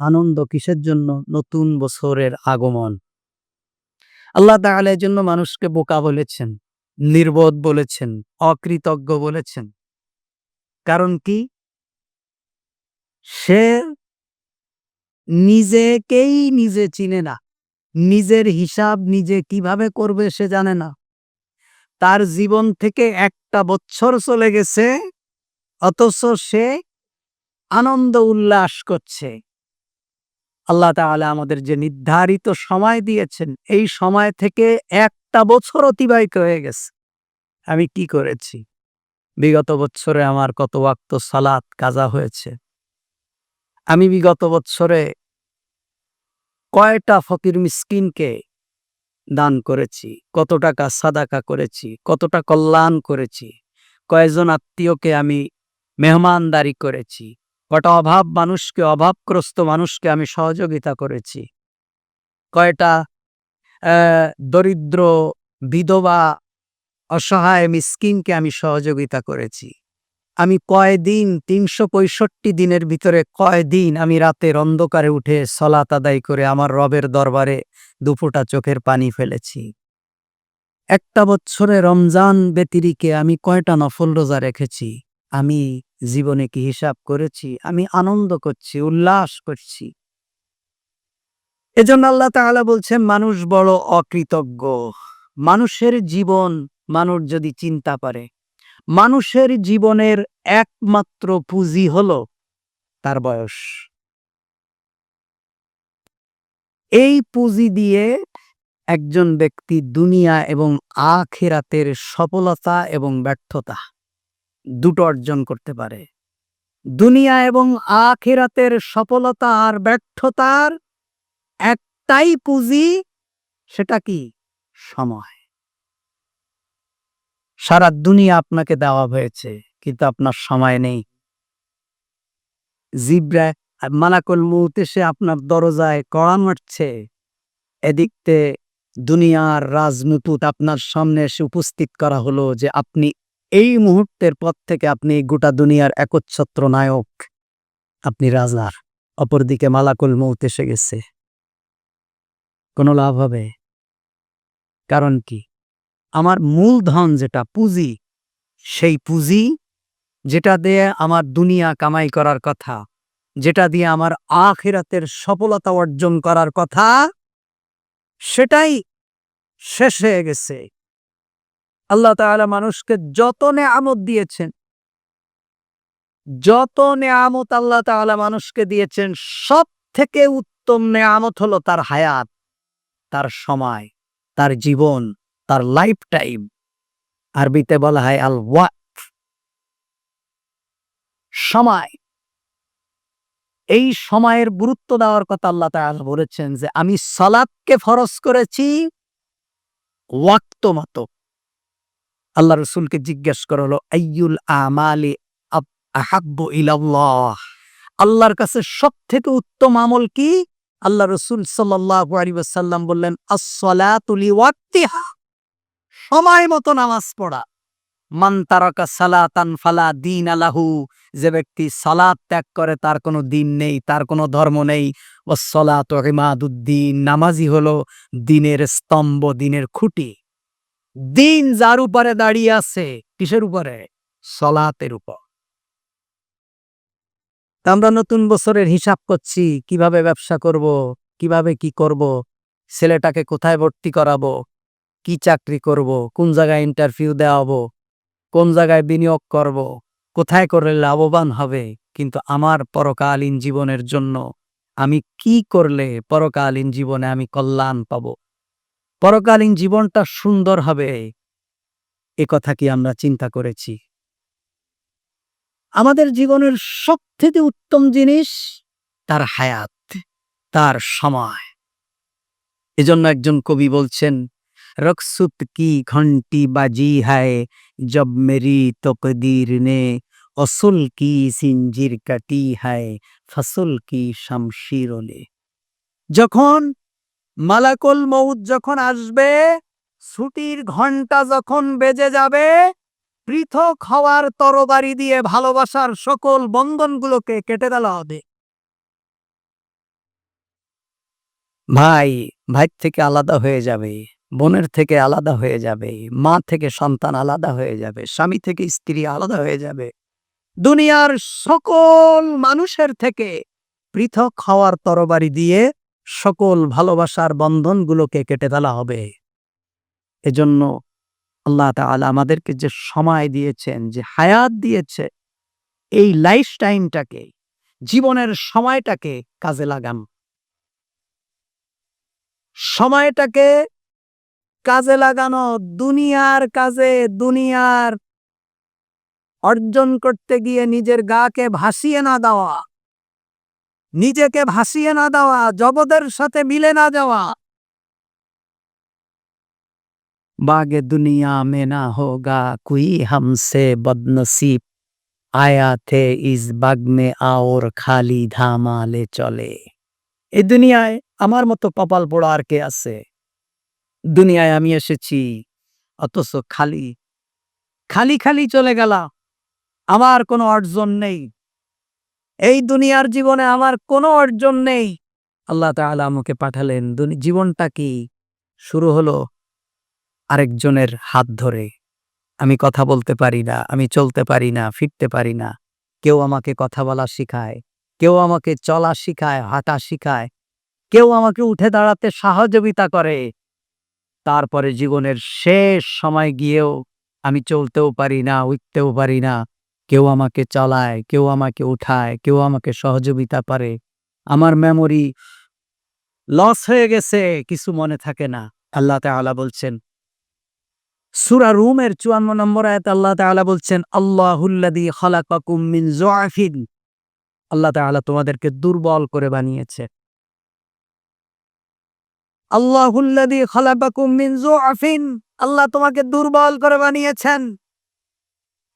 আনন্দ কিসের জন্য? নতুন বছরের আগমন। আল্লাহ এর জন্য মানুষকে বোকা বলেছেন, নির্বোধ বলেছেন, অকৃতজ্ঞ বলেছেন। কারণ কি? সে নিজেকেই নিজে চিনে না। নিজের হিসাব নিজে কীভাবে করবে সে জানে না। তার জীবন থেকে একটা বছর চলে গেছে, অথচ সে আনন্দ উল্লাস করছে। আল্লাহ তাআলা আমাদের যে নির্ধারিত সময় দিয়েছেন, এই সময় থেকে একটা বছর অতিবাহিত হয়ে গেছে। আমি কি করেছি? বিগত বছরে আমার কত ওয়াক্ত সালাত কাজা হয়েছে। আমি বিগত বছরে কয়টা ফকির মিসকিনকে দান করেছি, কত টাকা সাদাকা করেছি, কতটা কল্যাণ করেছি, কয়জন আত্মীয়কে আমি মেহমানদারি করেছি কটা অভাব মানুষকে, অভাবগ্রস্ত মানুষকে আমি সহযোগিতা করেছি। কয়টা দরিদ্র বিধবা অসহায় মিসকিনকে আমি সহযোগিতা করেছি। আমি কয়দিন, তিনশো পঁয়ষট্টি দিনের ভিতরে কয়দিন আমি রাতের অন্ধকারে উঠে সলাত আদায় করে আমার রবের দরবারে দুফোটা চোখের পানি ফেলেছি। একটা বছরে রমজান ব্যতিরিকে আমি কয়টা নফল রোজা রেখেছি? আমি জীবনে কি হিসাব করেছি, আমি আনন্দ করছি, উল্লাস করছি। এজন্য আল্লাহ তাআলা বলছেন, মানুষ বড় অকৃতজ্ঞ। মানুষের জীবন মানুষ যদি চিন্তা পারে মানুষের জীবনের একমাত্র পুঁজি হলো তার বয়স। এই পুঁজি দিয়ে একজন ব্যক্তি দুনিয়া এবং আখেরাতের সফলতা এবং ব্যর্থতা। দুটো অর্জন করতে পারে। দুনিয়া এবং আখেরাতের সফলতা আর ব্যর্থতার একটাই পুঁজি, সেটা কি? সময়। সারা দুনিয়া আপনাকে দেওয়া হয়েছে, কিন্তু আপনার সময় নেই। জিব্রা, মালাকুল মৌত এসে আপনার দরজায় কড়া মারছে। এদিকতে দুনিয়ার রাজনৈতিক আপনার সামনে এসে উপস্থিত করা হলো যে আপনি এই মুহূর্তের পর থেকে আপনি গোটা দুনিয়ার একচ্ছত্র নায়ক। আপনি রাজার, অপরদিকে মালাকুল মৌত এসে গেছে। কোনো লাভ হবে? কারণ কি? আমার মূলধন যেটা পুঁজি, সেই পুঁজি যেটা দিয়ে আমার দুনিয়া কামাই করার কথা, যেটা দিয়ে আমার আখেরাতের সফলতা অর্জন করার কথা, সেটাই শেষ হয়ে গেছে। আল্লাহ তাআলা মানুষকে যত নেয়ামত দিয়েছেন, যত নেয়ামত আল্লাহ তাআলা মানুষকে দিয়েছেন সব থেকে উত্তম নেয়ামত হলো তার হায়াত, তার সময়, তার জীবন, তার লাইফ টাইম আরবিতে বলা হয় আল ওয়াক সময়। এই সময়ের গুরুত্ব দেওয়ার কথা আল্লাহ তাআলা বলেছেন যে, আমি সালাতকে ফরজ করেছি ওয়াক্ত মতো। আল্লাহ রসুলকে জিজ্ঞেস করা হলো, আইয়ুল আমালি আহাব্বু আল্লাহর কাছে সব থেকে উত্তম আমল কি? আল্লাহ রসুল আলাইহি বললেন সময় মতো নামাজ পড়া। মান তারাকা সালাতান ফালা দিন আলাহু যে ব্যক্তি সালাত ত্যাগ করে, তার কোনো দিন নেই, তার কোনো ধর্ম নেই। ও সলাত ইমাদুদ্দিন। নামাজি হলো দিনের স্তম্ভ, দিনের খুঁটি। দিন যার উপরে দাঁড়িয়ে আছে, কিসের উপরে? সলাতের উপর। আমরা নতুন বছরের হিসাব করছি, কীভাবে ব্যবসা করব, কীভাবে কি করব, ছেলেটাকে কোথায় ভর্তি করাবো, কি চাকরি করব, কোন জায়গায় ইন্টারভিউ দেওয়াবো, কোন জায়গায় বিনিয়োগ করব, কোথায় করলে লাভবান হবে, কিন্তু আমার পরকালীন জীবনের জন্য আমি কি করলে পরকালীন জীবনে আমি কল্যাণ পাব? পরকালীন জীবনটা সুন্দর হবে। এ কথা কি আমরা চিন্তা করেছি? আমাদের জীবনের সবথেকে উত্তম জিনিস তার হায়াত, তার সময়। এজন্য একজন কবি বলছেন, রকসুত কি ঘন্টি বাজি হায়, জব মেরি তকদির নে, অসুল কি সিঞ্জির কাটি হায়, ফসল কি শামশির যখন মালাকুল মৌত যখন আসবে, ছুটির ঘণ্টা যখন বেজে যাবে, পৃথক হওয়ার তরবারি দিয়ে ভালোবাসার সকল বন্ধনগুলোকে কেটে দেওয়া হবে। ভাই ভাই থেকে আলাদা হয়ে যাবে, বোনের থেকে আলাদা হয়ে যাবে, মা থেকে সন্তান আলাদা হয়ে যাবে, স্বামী থেকে স্ত্রী আলাদা হয়ে যাবে। দুনিয়ার সকল মানুষের থেকে পৃথক হওয়ার তরবারি দিয়ে সকল ভালোবাসার বন্ধনগুলোকে কেটে ফেলা হবে। এজন্য আল্লাহ তাআলা আমাদেরকে যে সময় দিয়েছেন, যে হায়াত দিয়েছে, এই লাইফ টাইমটাকে জীবনের সময়টাকে কাজে লাগান। সময়টাকে কাজে লাগানো, দুনিয়ার কাজে দুনিয়ার অর্জন করতে গিয়ে নিজের গাকে ভাসিয়ে না দেওয়া। নিজেকে ভাসিয়ে না দেওয়া, জগতের সাথে মিলে না যাওয়া। বাগে দুনিয়া মে না হোগা, কুই হামসে বদনসিব। আয়া থে ইস বাগ মে আওর খালি ধামালে চলে। এই দুনিয়ায় আমার মতো কপাল পোড়া আর কে আছে? দুনিয়ায় আমি এসেছি, অথচ খালি খালি খালি চলে গেলা। আমার কোনো অর্জন নেই। এই দুনিয়ার জীবনে আমার কোনো অর্জন নেই। আল্লাহ তাআলা আমাকে পাঠালেন জীবনটা কি? শুরু হলো আরেকজনের হাত ধরে। আমি কথা বলতে পারি না, আমি চলতে পারি না, ফিরতে পারি না। কেউ আমাকে কথা বলা শিখায়, কেউ আমাকে চলা শিখায়, হাঁটা শিখায়, কেউ আমাকে উঠে দাঁড়াতে সহযোগিতা করে। তারপরে জীবনের শেষ সময় গিয়েও আমি চলতেও পারি না, উঠতেও পারি না। কেউ আমাকে চলায়, কেউ আমাকে উঠায়, কেউ আমাকে সহযোগিতা করে। আমার মেমোরি লস হয়ে গেছে, কিছু মনে থাকে না। আল্লাহ তাআলা বলছেন, সূরা রুমের 54 নম্বর আয়াতে আল্লাহ তাআলা বলছেন মিন যুআফিন আল্লাহ তাআলা তোমাদেরকে দুর্বল করে বানিয়েছে। আল্লাহুল্লাযী খালাকাকুম মিন যুআফিন আল্লাহ তোমাকে দুর্বল করে বানিয়েছেন সুম্মা জাআলা মিন বাদি যুআফিন কুওয়া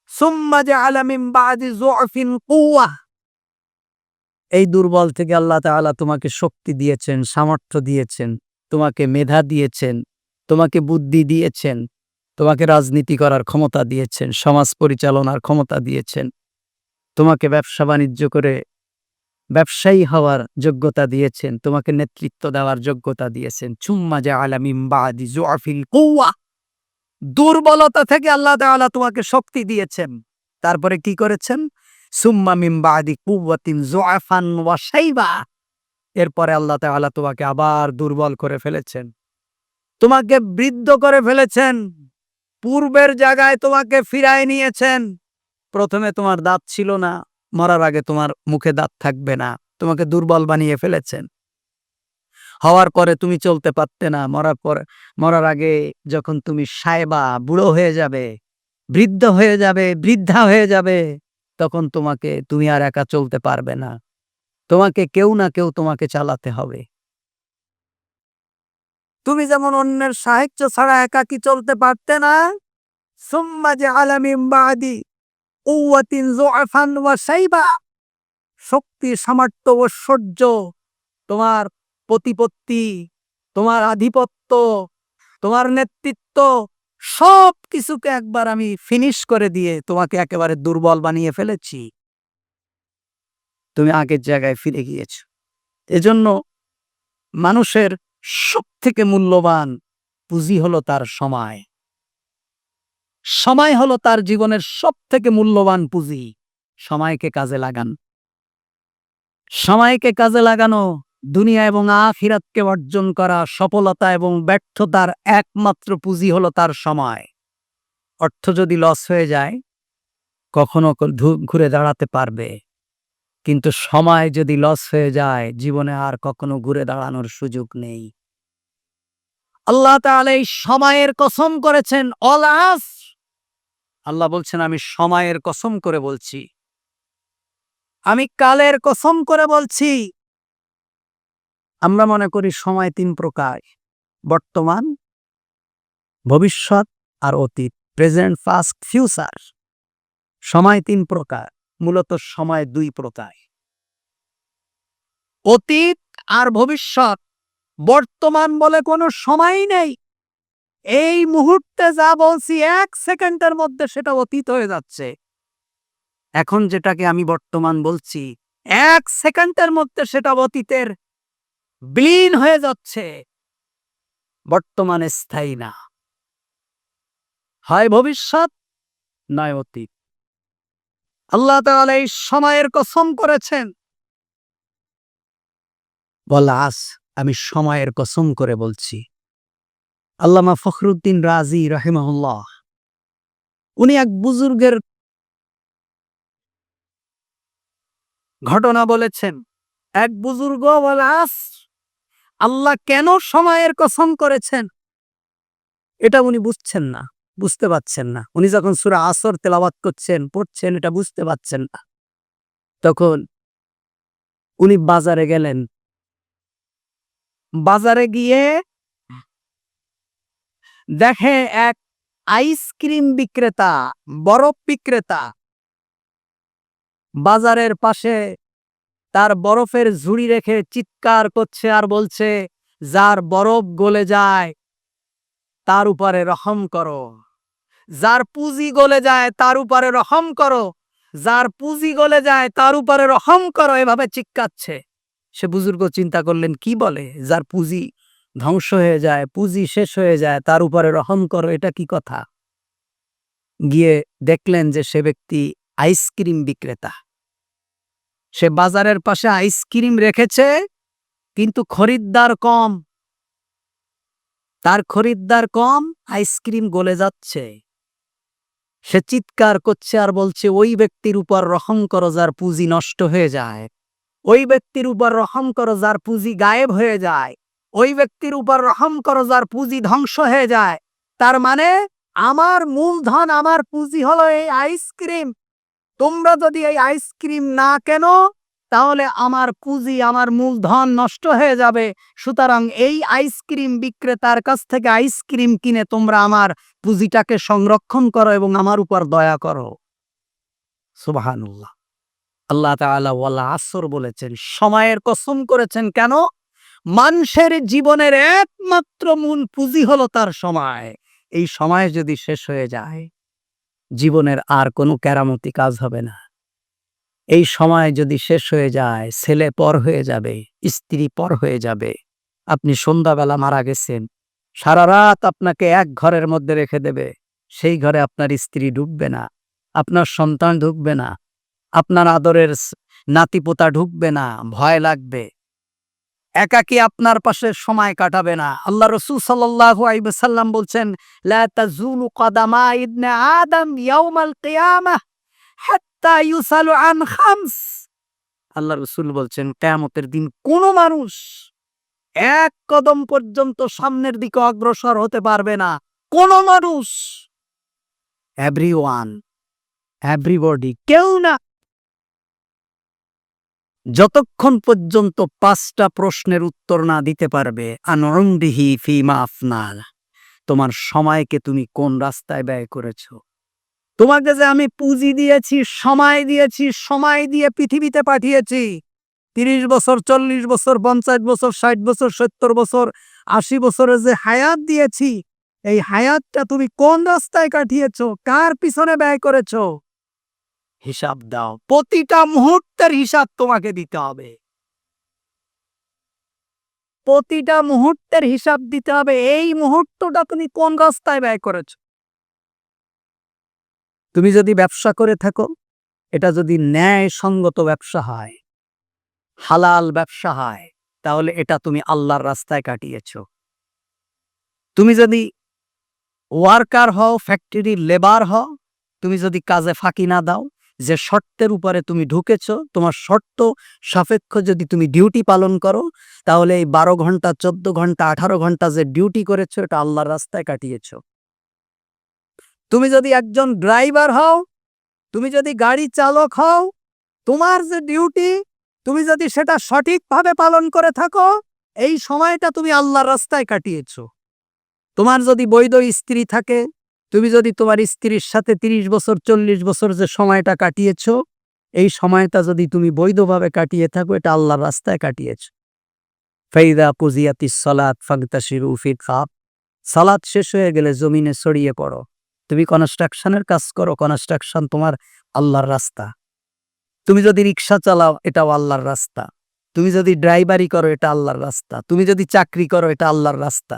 এই দুর্বল থেকে আল্লাহ তাআলা তোমাকে শক্তি দিয়েছেন, সামর্থ্য দিয়েছেন, তোমাকে মেধা দিয়েছেন, তোমাকে বুদ্ধি দিয়েছেন, তোমাকে রাজনীতি করার ক্ষমতা দিয়েছেন, সমাজ পরিচালনার ক্ষমতা দিয়েছেন, তোমাকে ব্যবসা বাণিজ্য করে ব্যবসায়ী হওয়ার যোগ্যতা দিয়েছেন, তোমাকে নেতৃত্ব দেওয়ার যোগ্যতা দিয়েছেন। চুম্মা জা আলামিম বাদি জুআফিল কুওয়া। দুর্বলতা থেকে আল্লাহ তাআলা তোমাকে শক্তি দিয়েছেন। তারপরে কি করেছেন? সুম্মা মিম বাদি কুওয়াতিন জুআফান ওয়া শাইবা। এরপরে আল্লাহ তাআলা তোমাকে আবার দুর্বল করে ফেলেছেন। তোমাকে বৃদ্ধ করে ফেলেছেন। পূর্বের জায়গায় তোমাকে ফিরায় নিয়েছেন। প্রথমে তোমার দাঁত ছিল না, মরার আগে তোমার মুখে দাঁত থাকবে না। তোমাকে দুর্বল বানিয়ে ফেলেছেন। হওয়ার পরে তুমি চলতে পারতে না, মরার পরে, মরার আগে যখন তুমি সায়বা বুড়ো হয়ে যাবে, বৃদ্ধ হয়ে যাবে, বৃদ্ধা হয়ে যাবে, তখন তোমাকে, তুমি আর একা চলতে পারবে না। তোমাকে কেউ না কেউ তোমাকে চালাতে হবে। তুমি যেমন অন্যের সাহায্য ছাড়া একাকি চলতে পারতে না? সুম্মা যে শক্তি, সামর্থ্য ঐশ্বর্য তোমার প্রতিপত্তি, তোমার আধিপত্য, তোমার নেতৃত্ব, সব কিছুকে একবার আমি ফিনিশ করে দিয়ে তোমাকে একেবারে দুর্বল বানিয়ে ফেলেছি। তুমি আগের জায়গায় ফিরে গিয়েছ। এজন্য মানুষের সব থেকে মূল্যবান পুঁজি হলো তার সময়। সময় হলো তার জীবনের সব থেকে মূল্যবান পুঁজি। সময়কে কাজে লাগান। সময়কে কাজে লাগানো দুনিয়া এবং আখিরাতকে অর্জন করা সফলতা এবং ব্যর্থতার একমাত্র পুঁজি হলো তার সময়। অর্থ যদি লস হয়ে যায়, কখনো ঘুরে দাঁড়াতে পারবে। কিন্তু সময় যদি লস হয়ে যায়, জীবনে আর কখনো ঘুরে দাঁড়ানোর সুযোগ নেই। আল্লাহ তাআলা এই সময়ের কসম করেছেন অলাস আল্লাহ বলছেন, আমি সময়ের কসম করে বলছি। আমি কালের কসম করে বলছি আমরা মনে করি সময় তিন প্রকার, বর্তমান, ভবিষ্যৎ আর অতীত প্রেজেন্ট ফাস্ট ফিউচার সময় তিন প্রকার, মূলত সময় দুই প্রকার। অতীত আর ভবিষ্যৎ, বর্তমান বলে কোনো সময়ই নেই। এই মুহূর্তে যা বলছি এক সেকেন্ডের মধ্যে সেটা অতীত হয়ে যাচ্ছে। এখন যেটাকে আমি বর্তমান বলছি, এক সেকেন্ডের মধ্যে সেটা অতীতের বিলীন হয়ে যাচ্ছে। বর্তমানে স্থায়ী না। হয় ভবিষ্যৎ, নয় অতীত। আল্লাহ তাআলা এই সময়ের কসম করেছেন। বল আস আমি সময়ের কসম করে বলছি। আল্লামা ফখরুদ্দিন রাজি রাহিমাহুল্লাহ, উনি এক বুজুর্গের ঘটনা বলেছেন। এক বুজুর্গ, বলে আস আল্লাহ কেন সময়ের কসম করেছেন? এটা উনি বুঝছেন না, বুঝতে পাচ্ছেন না। উনি যখন সুরা আসর তেলাওয়াত করছেন, পড়ছেন, এটা বুঝতে পাচ্ছেন না। তখন উনি বাজারে গেলেন। বাজারে গিয়ে দেখে এক আইসক্রিম বিক্রেতা, বরফ বিক্রেতা, বাজারের পাশে তার বরফের ঝুড়ি রেখে চিৎকার করছে আর বলছে, যার বরফ গলে যায়, তার উপরে রহম করো। যার পুঁজি গলে যায়, তার উপরে রহম করো। যার পুঁজি গলে যায়, তার উপরে রহম করো। এভাবে চিৎকাচ্ছে। সে বুজুর্গ চিন্তা করলেন, কি বলে? যার পুঁজি ধ্বংস হয়ে যায়, পুঁজি শেষ হয়ে যায়, তার উপরে রহম করো, এটা কি কথা? গিয়ে দেখলেন যে সে ব্যক্তি আইসক্রিম বিক্রেতা। সে বাজারের পাশে আইসক্রিম রেখেছে, কিন্তু খরিদ্দার কম। তার খরিদ্দার কম, আইসক্রিম গলে যাচ্ছে। সে চিৎকার করছে আর বলছে, ওই ব্যক্তির উপর রহম করো যার পুঁজি নষ্ট হয়ে যায়। ওই ব্যক্তির উপর রহম করো যার পুঁজি গায়েব হয়ে যায়। ওই ব্যক্তির উপর রহম করো যার পুঁজি ধ্বংস হয়ে যায়। তার মানে আমার মূলধন, আমার পুঁজি হলো এই আইসক্রিম। তোমরা যদি এই আইসক্রিম না কেন, তাহলে আমার পুঁজি, আমার মূলধন নষ্ট হয়ে যাবে। সুতরাং এই আইসক্রিম বিক্রেতার কাছ থেকে আইসক্রিম কিনে তোমরা আমার পুঁজিটাকে সংরক্ষণ করো এবং আমার উপর দয়া করো। সুবাহানুল্লাহ। আল্লাহ ওয়াল্লা আসর বলেছেন, সময়ের কসম করেছেন কেন? মানুষের জীবনের একমাত্র মূল পুঁজি হলো তার সময়। এই সময় যদি শেষ হয়ে যায় জীবনের আর কোনো কেরামতি কাজ হবে না। এই সময় যদি শেষ হয়ে যায়, ছেলে পর হয়ে যাবে, স্ত্রী পর হয়ে যাবে, আপনি সন্ধ্যাবেলা মারা গেছেন, সারা রাত আপনাকে এক ঘরের মধ্যে রেখে দেবে, সেই ঘরে আপনার স্ত্রী ঢুকবে না, আপনার সন্তান ঢুকবে না, আপনার আদরের নাতিপোতা ঢুকবে না, ভয় লাগবে। একাকি আপনার পাশে সময় কাটাবে না। আল্লাহ রসুল আলাইহি বলছেন আল্লাহ রসুল বলছেন, কিয়ামতের দিন কোন মানুষ এক কদম পর্যন্ত সামনের দিকে অগ্রসর হতে পারবে না। কোন মানুষ এভরিওয়ান এভরিবডি কেউ না। যতক্ষণ পর্যন্ত পাঁচটা প্রশ্নের উত্তর না দিতে পারবে আনন্দিহি ফিমা আফনাল, তোমার সময়কে তুমি কোন রাস্তায় ব্যয় করেছ? তোমাকে যে আমি পুঁজি দিয়েছি, সময় দিয়েছি, সময় দিয়ে পৃথিবীতে পাঠিয়েছি, তিরিশ বছর, চল্লিশ বছর, পঞ্চাশ বছর, ষাট বছর, সত্তর বছর, আশি বছরের যে হায়াত দিয়েছি, এই হায়াতটা তুমি কোন রাস্তায় কাটিয়েছ? কার পিছনে ব্যয় করেছ? হিসাব দাও। প্রতিটা মুহূর্তের হিসাব তোমাকে দিতে হবে। প্রতিটা মুহূর্তের হিসাব দিতে হবে। এই মুহূর্তটা তুমি কোন রাস্তায় ব্যয় করেছ? তুমি যদি ব্যবসা করে থাকো, এটা যদি ন্যায় সঙ্গত ব্যবসা হয়, হালাল ব্যবসা হয়, তাহলে এটা তুমি আল্লাহর রাস্তায় কাটিয়েছ। তুমি যদি ওয়ার্কার হও ফ্যাক্টরির লেবার হও, তুমি যদি কাজে ফাঁকি না দাও যে শর্তের উপরে তুমি ঢুকেছ, তোমার শর্ত সাপেক্ষ যদি তুমি ডিউটি পালন করো, তাহলে এই বারো ঘণ্টা, চোদ্দ ঘণ্টা, আঠারো ঘণ্টা যে ডিউটি করেছ, এটা আল্লাহর রাস্তায় কাটিয়েছ। তুমি যদি একজন ড্রাইভার হও, তুমি যদি গাড়ি চালক হও, তোমার যে ডিউটি তুমি যদি সেটা সঠিকভাবে পালন করে থাকো, এই সময়টা তুমি আল্লাহর রাস্তায় কাটিয়েছ। তোমার যদি বৈধ স্ত্রী থাকে তুমি যদি তোমার স্ত্রীর সাথে তিরিশ বছর, চল্লিশ বছর যে সময়টা কাটিয়েছ, এই সময়টা যদি তুমি বৈধভাবে কাটিয়ে থাকো, এটা আল্লাহর রাস্তায় কাটিয়েছ। ফাইদা পুজিয়াতি সলাৎ ফাগতাশির উফির খাপ সালাদ শেষ হয়ে গেলে জমিনে ছড়িয়ে পড়ো। তুমি কনস্ট্রাকশনের কাজ করো, কনস্ট্রাকশন তোমার আল্লাহর রাস্তা। তুমি যদি রিক্সা চালাও, এটাও আল্লাহর রাস্তা। তুমি যদি ড্রাইভারি করো, এটা আল্লাহর রাস্তা। তুমি যদি চাকরি করো, এটা আল্লাহর রাস্তা।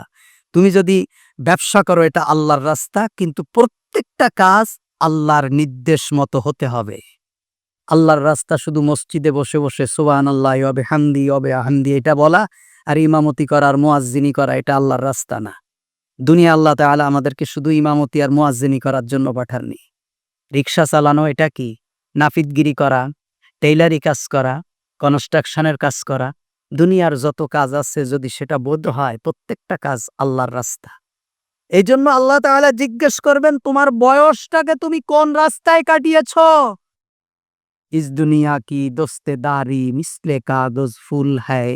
তুমি যদি ব্যবসা করো, এটা আল্লাহর রাস্তা, কিন্তু প্রত্যেকটা কাজ আল্লাহর নির্দেশ মতো হতে হবে। আল্লাহর রাস্তা শুধু মসজিদে বসে বসে সোবান আল্লাহ অবে হান্দি অবে হান্দি এটা বলা, আর ইমামতি করার মোয়াজ্জিনি করা, এটা আল্লাহর রাস্তা না। দুনিয়া আল্লাহ তাআলা আমাদেরকে শুধু ইমামতি আর মোয়াজ্জিনি করার জন্য পাঠাননি। রিক্সা চালানো, এটা কি? নাফিদগিরি করা, টেইলারি কাজ করা, কনস্ট্রাকশনের কাজ করা, দুনিয়ার যত কাজ আছে যদি সেটা বোধ হয়, প্রত্যেকটা কাজ আল্লাহর রাস্তা। এই জন্য আল্লাহ তাহলে জিজ্ঞেস করবেন, তোমার বয়সটাকে তুমি কোন রাস্তায় কাটিয়েছ? ইস দুনিয়া কি দোস্তেদারি মিসলে কাগজ ফুল হ্যায়,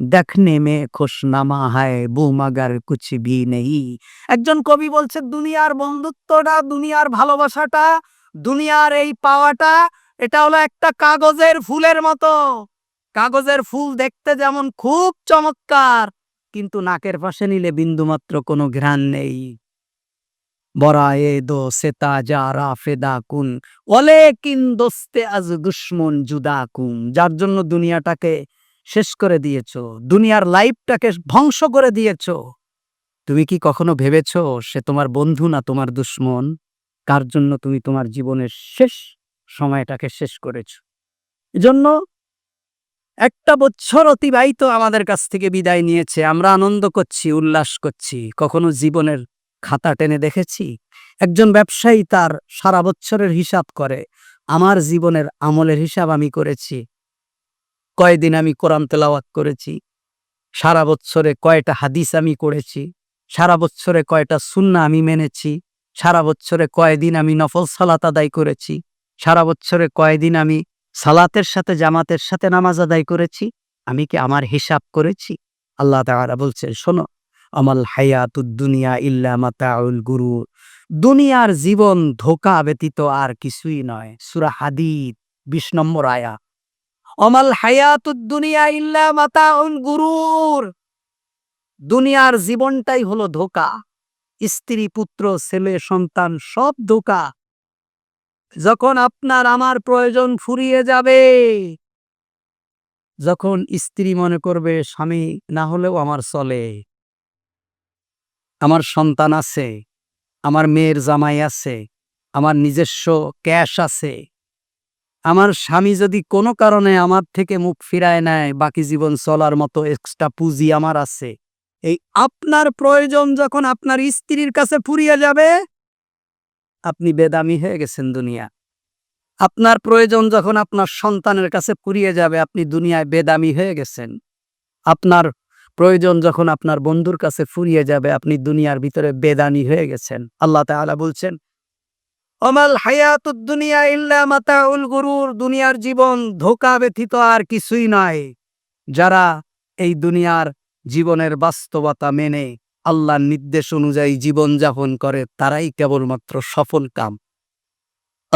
দেখনে মে খুশনামা হ্যায় বু মগর কুছ ভি নেই। একজন কবি বলছে, দুনিয়ার বন্ধুত্বটা, দুনিয়ার ভালোবাসাটা, দুনিয়ার এই পাওয়াটা, এটা হলো একটা কাগজের ফুলের মতো। কাগজের ফুল দেখতে যেমন খুব চমৎকার কিন্তু নাকের পাশে নিলে বিন্দুমাত্র কোনো ঘ্রাণ নেই। বরায়ে দো সেতা যা রাফেদা কুন ওলে কিন দোস্তে আজ দুশ্মন জুদা কুন। যার জন্য দুনিয়াটাকে শেষ করে দিয়েছ, দুনিয়ার লাইফটাকে ধ্বংস করে দিয়েছ। তুমি কি কখনো ভেবেছ সে তোমার বন্ধু না তোমার দুশ্মন? কার জন্য তুমি তোমার জীবনের শেষ সময়টাকে শেষ করেছ? এজন্য একটা বছর অতিবাহিত আমাদের কাছ থেকে বিদায় নিয়েছে। আমরা আনন্দ করছি, উল্লাস করছি। কখনো জীবনের খাতা টেনে দেখেছি? একজন ব্যবসায়ী তার সারা বছরের হিসাব করে, আমার জীবনের আমলের হিসাব আমি করেছি। কয়দিন আমি কোরআন তেলাওয়াত করেছি? সারা বছরে কয়টা হাদিস আমি করেছি? সারা বছরে কয়টা সুন্না আমি মেনেছি? সারা বছরে কয়দিন আমি নফল সালাত আদায় করেছি? সারা বছরে কয়দিন আমি সালাতের সাথে জামাতের সাথে নামাজ আদায় করেছি, আমি কি আমার হিসাব করেছি? আল্লাহ তাআলা বলছেন, শোনো, আমাল হায়াতুদ দুনিয়া ইল্লা মাতাউল গুরু দুনিয়ার জীবন ধোকা ব্যতীত আর কিছুই নয়। সুরা হাদিদ ২০ নম্বর আয়া। অমাল হায়াতুদ দুনিয়া ইল্লা মাতাউল গুরুর। দুনিয়ার জীবনটাই হলো ধোকা। স্ত্রী, পুত্র, ছেলে, সন্তান সব ধোকা। যখন আপনার আমার প্রয়োজন ফুরিয়ে যাবে, যখন স্ত্রী মনে করবে, স্বামী, না হলেও আমার চলে। আমার সন্তান আছে, আমার মেয়ের জামাই আছে, আমার নিজস্ব ক্যাশ আছে। আমার স্বামী যদি কোনো কারণে আমার থেকে মুখ ফিরায় নেয়, বাকি জীবন চলার মতো এক্সট্রা পুঁজি আমার আছে। এই আপনার প্রয়োজন যখন আপনার স্ত্রীর কাছে ফুরিয়ে যাবে আপনি বেদামি হয়ে গেছেন দুনিয়া। আপনার প্রয়োজন যখন আপনার সন্তানের কাছে ফুরিয়ে যাবে, আপনি দুনিয়ায় বেদামি হয়ে গেছেন। আপনার প্রয়োজন যখন আপনার বন্ধুর কাছে ফুরিয়ে যাবে, আপনি দুনিয়ার ভিতরে বেদানি হয়ে গেছেন। আল্লাহ তাআলা বলছেন অমাল হায়াতুদ দুনিয়া ইল্লা মাতাউল গুরুর। দুনিয়ার জীবন ধোকা ব্যথিত আর কিছুই নয় যারা এই দুনিয়ার জীবনের বাস্তবতা মেনে। আল্লাহর নির্দেশ অনুযায়ী জীবন জীবনযাপন করে তারাই কেবলমাত্র সফল কাম।